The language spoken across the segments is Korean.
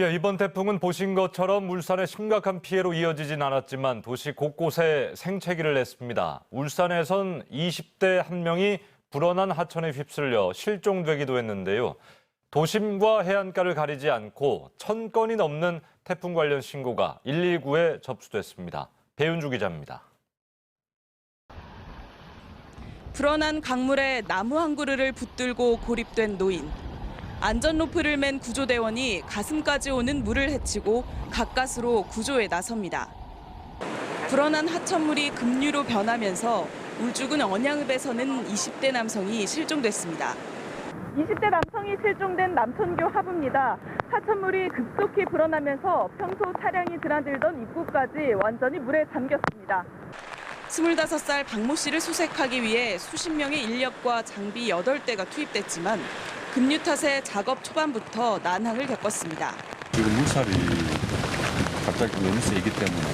예, 이번 태풍은 보신 것처럼 울산에 심각한 피해로 이어지진 않았지만 도시 곳곳에 생채기를 냈습니다. 울산에선 20대 한 명이 불어난 하천에 휩쓸려 실종되기도 했는데요. 도심과 해안가를 가리지 않고 천 건이 넘는 태풍 관련 신고가 119에 접수됐습니다. 배윤주 기자입니다. 불어난 강물에 나무 한 그루를 붙들고 고립된 노인. 안전 로프를 맨 구조대원이 가슴까지 오는 물을 헤치고 가까스로 구조에 나섭니다. 불어난 하천물이 급류로 변하면서 울주군 언양읍에 서는 20대 남성이 실종됐습니다. 20대 남성이 실종된 남천교 하부입니다. 하천물이 급속히 불어나면서 평소 차량이 드나들던 입구까지 완전히 물에 잠겼습니다. 25살 박모 씨를 수색하기 위해 수십 명의 인력과 장비 8대가 투입됐지만 급류 탓에 작업 초반부터 난항을 겪었습니다. 지금 물살이 갑자기 너무 세기 때문에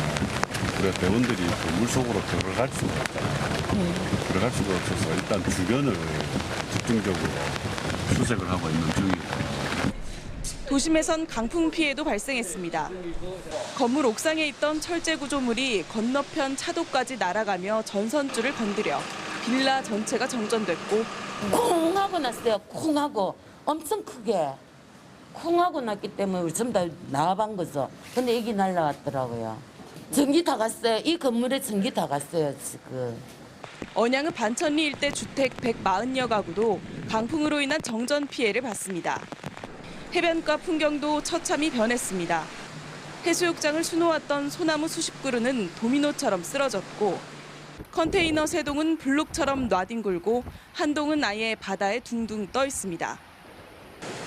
우리가 배원들이 그 물속으로 들어갈 수가 없잖아요. 들어갈 수가 없어서 일단 주변을 집중적으로 수색을 하고 있는 중이고 도심에선 강풍 피해도 발생했습니다. 건물 옥상에 있던 철제 구조물이 건너편 차도까지 날아가며 전선줄을 건드려 빌라 전체가 정전됐고 콩 하고 났어요. 콩 하고 엄청 크게 콩 하고 났기 때문에 우리 전부 다 나와본 거죠. 근데 애기 날라왔더라고요. 전기 다 갔어요. 이 건물에 전기 다 갔어요 지금. 언양읍 반천리 일대 주택 140여 가구도 강풍으로 인한 정전 피해를 봤습니다. 해변가 풍경도 처참히 변했습니다. 해수욕장을 수놓았던 소나무 수십 그루는 도미노처럼 쓰러졌고 컨테이너 세 동은 블록처럼 놔뒹굴고 한 동은 아예 바다에 둥둥 떠 있습니다.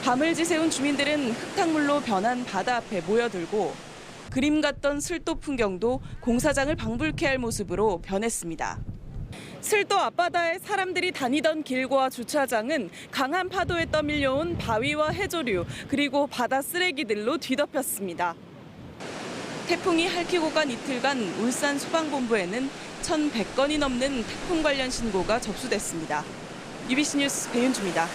밤을 지새운 주민들은 흙탕물로 변한 바다 앞에 모여들고 그림 같던 슬도 풍경도 공사장을 방불케 할 모습으로 변했습니다. 슬도 앞바다에 사람들이 다니던 길과 주차장은 강한 파도에 떠밀려온 바위와 해조류 그리고 바다 쓰레기들로 뒤덮였습니다. 태풍이 핥히고 간 이틀간 울산 소방본부에는 1,100건이 넘는 태풍 관련 신고가 접수됐습니다. UBC 뉴스 배윤주입니다.